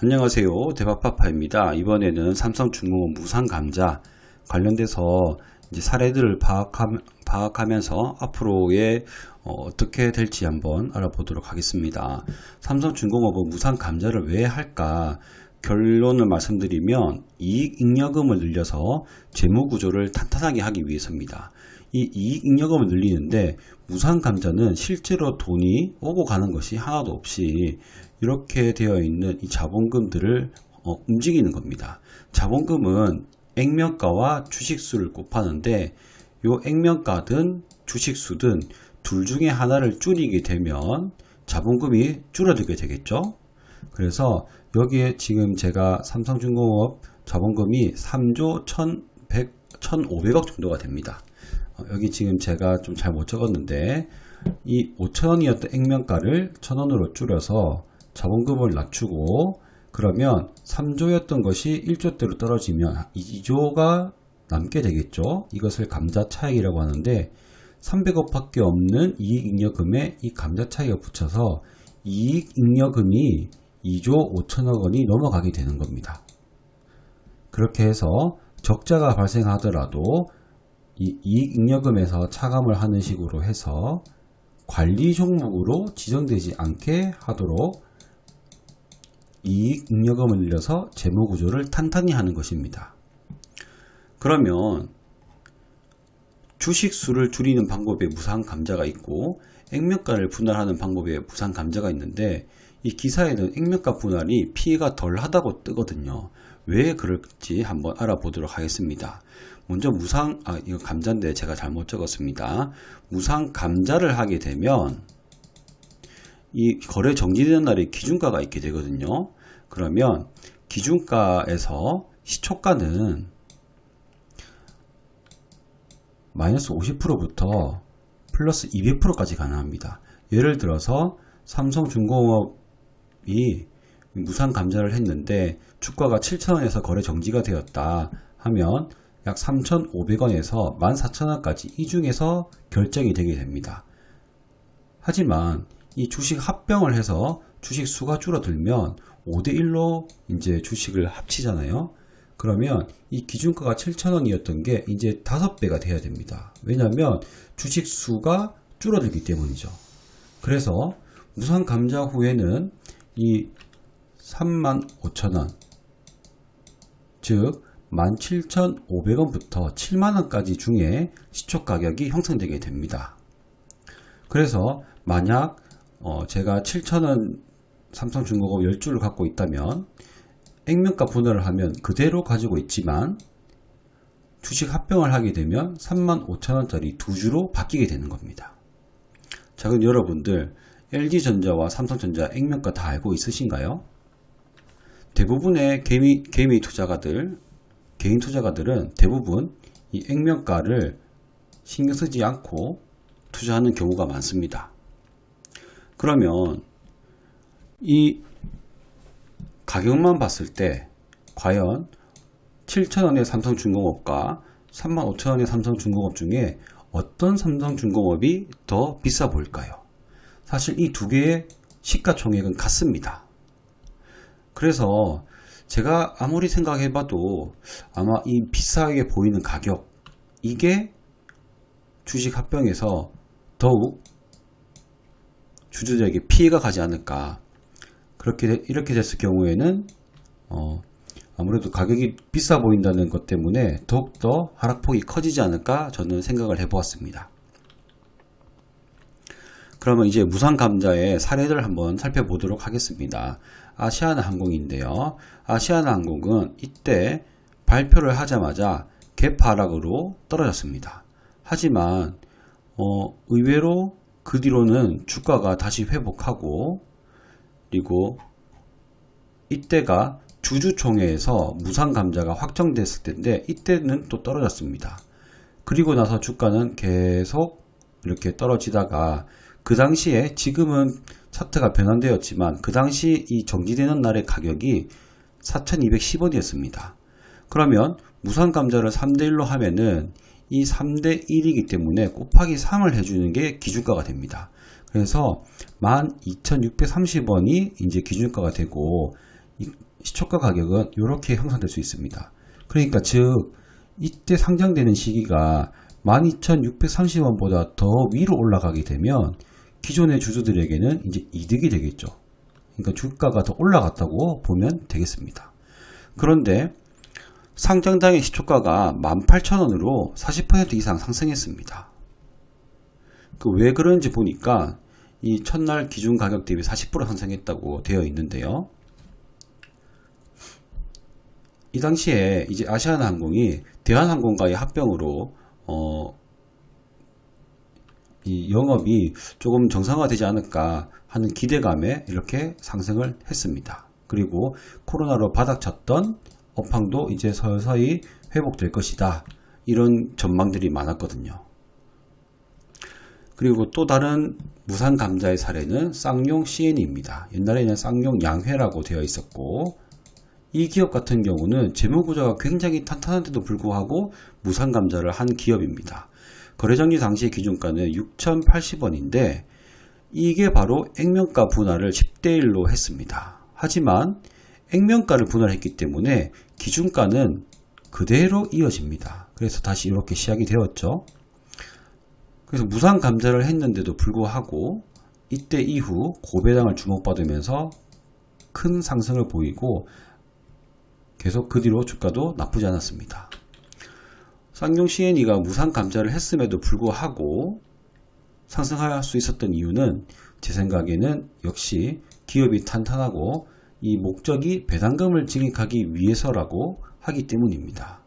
안녕하세요. 대박파파입니다. 이번에는 삼성중공업 무상감자 관련돼서 사례들을 파악하, 면서 앞으로의 어, 떻게 될지 한번 알아보도록 하겠습니다. 삼성중공업은 무상감자를 왜 할까? 결론을 말씀드리면 이익잉여금을 늘려서 재무구조를 탄탄하게 하기 위해서입니다. 이 이익잉여금을 늘리는데 무상감자는 실제로 돈이 오고 가는 것이 하나도 없이 이렇게 되어 있는 이 자본금들을 어, 움직이는 겁니다. 자본금은 액면가와 주식수를 곱하는데 요 액면가든 주식수든 둘 중에 하나를 줄이게 되면 자본금이 줄어들게 되겠죠. 그래서 여기에 지금 제가 삼성중공업 자본금이 3조 1100, 1500억 정도가 됩니다. 어, 여기 지금 제가 좀 잘 못 적었는데 이 5천원이었던 액면가를 1000원으로 줄여서 자본금을 낮추고 그러면 3조였던 것이 1조대로 떨어지면 2조가 남게 되겠죠. 이것을 감자 차익이라고 하는데 300억 밖에 없는 이익잉여금에 이 감자 차익을 붙여서 이익잉여금이 2조 5천억 원이 넘어가게 되는 겁니다. 그렇게 해서 적자가 발생하더라도 이 이익잉여금에서 차감을 하는 식으로 해서 관리 종목으로 지정되지 않게 하도록 이익 잉여금을 늘려서 재무 구조를 탄탄히 하는 것입니다. 그러면 주식 수를 줄이는 방법에 무상 감자가 있고 액면가를 분할하는 방법에 무상 감자가 있는데 이 기사에는 액면가 분할이 피해가 덜 하다고 뜨거든요. 왜 그럴지 한번 알아보도록 하겠습니다. 먼저 무상 아 이거 감자인데 제가 잘못 적었습니다. 무상 감자를 하게 되면 이 거래 정지되는 날에 기준가가 있게 되거든요. 그러면 기준가에서 시초가는 마이너스 50%부터 플러스 200%까지 가능합니다. 예를 들어서 삼성중공업이 무상 감자를 했는데 주가가 7,000원에서 거래 정지가 되었다 하면 약 3,500원에서 14,000원까지 이 중에서 결정이 되게 됩니다. 하지만 이 주식 합병을 해서 주식 수가 줄어들면 5대1로 이제 주식을 합치잖아요. 그러면 이 기준가가 7,000원이었던 게 이제 5배가 돼야 됩니다. 왜냐하면 주식 수가 줄어들기 때문이죠. 그래서 무상 감자 후에는 이 35,000원 즉 17,500원부터 7만원까지 중에 시초 가격이 형성되게 됩니다. 그래서 만약 어 제가 7,000원 삼성중공업 10주를 갖고 있다면 액면가 분할을 하면 그대로 가지고 있지만 주식 합병을 하게 되면 35,000원짜리 두 주로 바뀌게 되는 겁니다. 자 그럼 여러분들 LG전자와 삼성전자 액면가 다 알고 있으신가요? 대부분의 개미, 개미 투자가들, 개인 투자가들은 대부분 이 액면가를 신경 쓰지 않고 투자하는 경우가 많습니다. 그러면 이 가격만 봤을 때 과연 7,000원의 삼성중공업과 35,000원의 삼성중공업 중에 어떤 삼성중공업이 더 비싸 보일까요? 사실 이 두 개의 시가총액은 같습니다. 그래서 제가 아무리 생각해봐도 아마 이 비싸게 보이는 가격 이게 주식 합병에서 더욱 주주들에게 피해가 가지 않을까 그렇게 이렇게 됐을 경우에는 어, 아무래도 가격이 비싸 보인다는 것 때문에 더욱더 하락폭이 커지지 않을까 저는 생각을 해보았습니다. 그러면 이제 무상 감자의 사례를 한번 살펴보도록 하겠습니다. 아시아나 항공인데요. 아시아나 항공은 이때 발표를 하자마자 개파락으로 떨어졌습니다. 하지만 어, 의외로 그 뒤로는 주가가 다시 회복하고 그리고 이때가 주주총회에서 무상감자가 확정됐을 때인데 이때는 또 떨어졌습니다. 그리고 나서 주가는 계속 이렇게 떨어지다가 그 당시에 지금은 차트가 변환되었지만 그 당시 이 정지되는 날의 가격이 4210원이었습니다. 그러면 무상감자를 3대1로 하면은 이 3대 1이기 때문에 곱하기 3을 해주는 게 기준가가 됩니다. 그래서 12,630원이 이제 기준가가 되고 이 시초가 가격은 이렇게 형성될 수 있습니다. 그러니까 즉 이때 상장되는 시기가 12,630원보다 더 위로 올라가게 되면 기존의 주주들에게는 이제 이득이 되겠죠. 그러니까 주가가 더 올라갔다고 보면 되겠습니다. 그런데 상장당의 시초가가 18,000원으로 40% 이상 상승했습니다. 그 왜 그런지 보니까 이 첫날 기준 가격 대비 40% 상승했다고 되어 있는데요. 이 당시에 이제 아시아나항공이 대한항공과의 합병으로 어, 이 영업이 조금 정상화되지 않을까 하는 기대감에 이렇게 상승을 했습니다. 그리고 코로나로 바닥쳤던 업황도 이제 서서히 회복될 것이다. 이런 전망들이 많았거든요. 그리고 또 다른 무산 감자의 사례는 쌍용 CN입니다. 옛날에는 쌍용 양회라고 되어 있었고 이 기업 같은 경우는 재무구조가 굉장히 탄탄한데도 불구하고 무산 감자를 한 기업입니다. 거래정지 당시 기준가는 6,080원인데 이게 바로 액면가 분할을 10대 1로 했습니다. 하지만 액면가를 분할했기 때문에 기준가는 그대로 이어집니다. 그래서 다시 이렇게 시작이 되었죠. 그래서 무상 감자를 했는데도 불구하고 이때 이후 고배당을 주목받으면서 큰 상승을 보이고 계속 그 뒤로 주가도 나쁘지 않았습니다. 쌍용 CNE가 무상 감자를 했음에도 불구하고 상승할 수 있었던 이유는 제 생각에는 역시 기업이 탄탄하고 이 목적이 배당금을 증액하기 위해서라고 하기 때문입니다.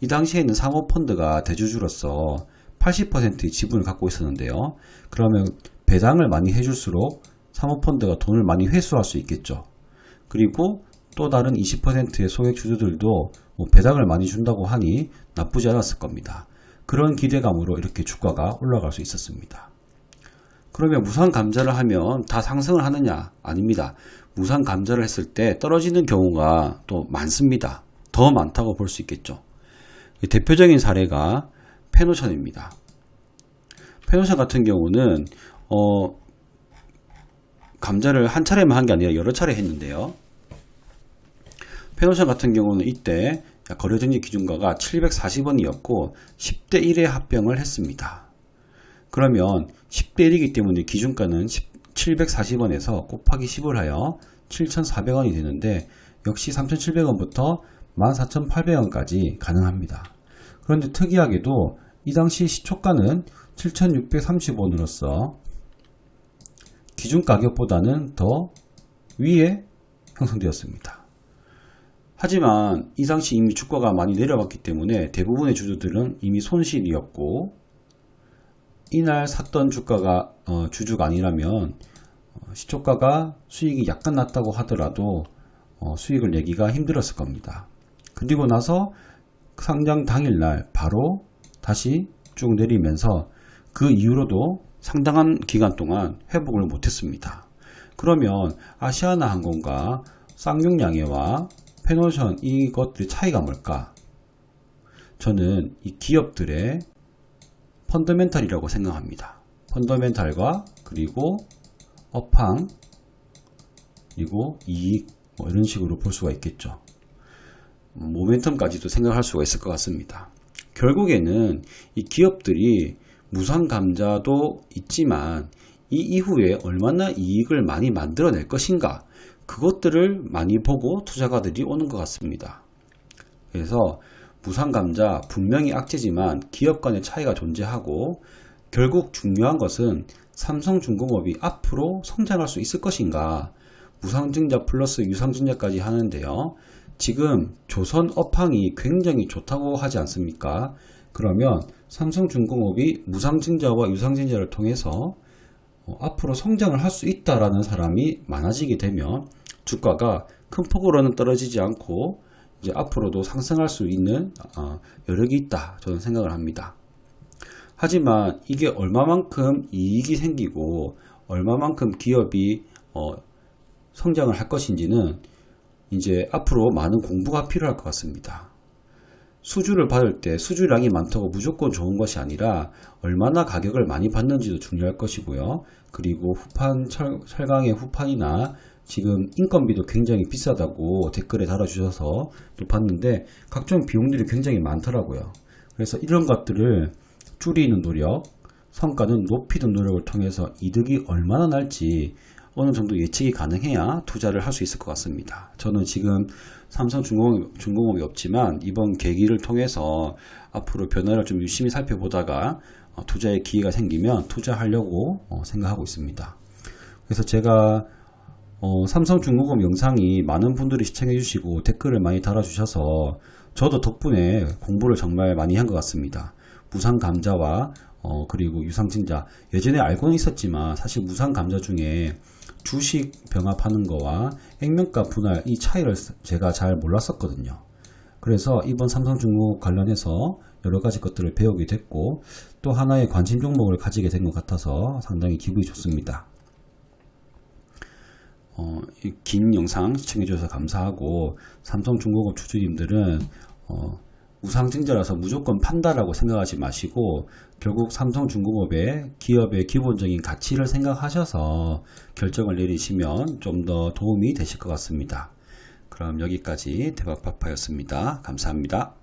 이 당시에는 사모펀드가 대주주로서 80%의 지분을 갖고 있었는데요. 그러면 배당을 많이 해줄수록 사모펀드가 돈을 많이 회수할 수 있겠죠. 그리고 또 다른 20%의 소액 주주들도 뭐 배당을 많이 준다고 하니 나쁘지 않았을 겁니다. 그런 기대감으로 이렇게 주가가 올라갈 수 있었습니다. 그러면 무상 감자를 하면 다 상승을 하느냐? 아닙니다. 무상 감자를 했을 때 떨어지는 경우가 또 많습니다. 더 많다고 볼 수 있겠죠. 대표적인 사례가 페노션입니다. 페노션 같은 경우는 어, 감자를 한 차례만 한 게 아니라 여러 차례 했는데요. 페노션 같은 경우는 이때 거래정지 기준가가 740원이었고 10대 1에 합병을 했습니다. 그러면 10대 1이기 때문에 기준가는 740원에서 곱하기 10을 하여 7,400원이 되는데 역시 3,700원부터 14,800원까지 가능합니다. 그런데 특이하게도 이 당시 시초가는 7,630원으로서 기준 가격보다는 더 위에 형성되었습니다. 하지만 이 당시 이미 주가가 많이 내려갔기 때문에 대부분의 주주들은 이미 손실이었고 이날 샀던 주가가 어, 주주가 아니라면 어, 시초가가 수익이 약간 났다고 하더라도 어, 수익을 내기가 힘들었을 겁니다. 그리고 나서 상장 당일날 바로 다시 쭉 내리면서 그 이후로도 상당한 기간 동안 회복을 못했습니다. 그러면 아시아나 항공과 쌍용양해와 페노션 이것들의 차이가 뭘까? 저는 이 기업들의 펀더멘탈이라고 생각합니다. 펀더멘탈과 그리고 업황 그리고 이익 뭐 이런 식으로 볼 수가 있겠죠. 모멘텀까지도 생각할 수가 있을 것 같습니다. 결국에는 이 기업들이 무상 감자도 있지만 이 이후에 얼마나 이익을 많이 만들어낼 것인가 그것들을 많이 보고 투자가들이 오는 것 같습니다. 그래서 무상 감자 분명히 악재지만 기업 간의 차이가 존재하고 결국 중요한 것은 삼성중공업이 앞으로 성장할 수 있을 것인가 무상증자 플러스 유상증자까지 하는데요. 지금 조선 업황이 굉장히 좋다고 하지 않습니까? 그러면 삼성중공업이 무상증자와 유상증자를 통해서 어, 앞으로 성장을 할 수 있다라는 사람이 많아지게 되면 주가가 큰 폭으로는 떨어지지 않고 이제 앞으로도 상승할 수 있는 어, 여력이 있다 저는 생각을 합니다. 하지만 이게 얼마만큼 이익이 생기고 얼마만큼 기업이 어, 성장을 할 것인지는 이제 앞으로 많은 공부가 필요할 것 같습니다. 수주를 받을 때 수주량이 많다고 무조건 좋은 것이 아니라 얼마나 가격을 많이 받는지도 중요할 것이고요. 그리고 후판 철, 철강의 후판이나 지금 인건비도 굉장히 비싸다고 댓글에 달아주셔서 또 봤는데 각종 비용들이 굉장히 많더라고요. 그래서 이런 것들을 줄이는 노력, 성과는 높이는 노력을 통해서 이득이 얼마나 날지 어느 정도 예측이 가능해야 투자를 할 수 있을 것 같습니다. 저는 지금 삼성중공업, 중공업이 없지만 이번 계기를 통해서 앞으로 변화를 좀 유심히 살펴보다가 어, 투자의 기회가 생기면 투자하려고 어, 생각하고 있습니다. 그래서 제가 어, 삼성중공업 영상이 많은 분들이 시청해 주시고 댓글을 많이 달아주셔서 저도 덕분에 공부를 정말 많이 한 것 같습니다. 무상 감자와 어, 그리고 유상증자 예전에 알고는 있었지만 사실 무상 감자 중에 주식 병합하는 거와 액면가 분할 이 차이를 제가 잘 몰랐었거든요. 그래서 이번 삼성중공업 관련해서 여러 가지 것들을 배우게 됐고 또 하나의 관심 종목을 가지게 된 것 같아서 상당히 기분이 좋습니다. 어, 이긴 영상 시청해주셔서 감사하고 삼성중공업 주주님들은 어, 우상증자라서 무조건 판다라고 생각하지 마시고 결국 삼성중공업의 기업의 기본적인 가치를 생각하셔서 결정을 내리시면 좀 더 도움이 되실 것 같습니다. 그럼 여기까지 대박파파였습니다. 감사합니다.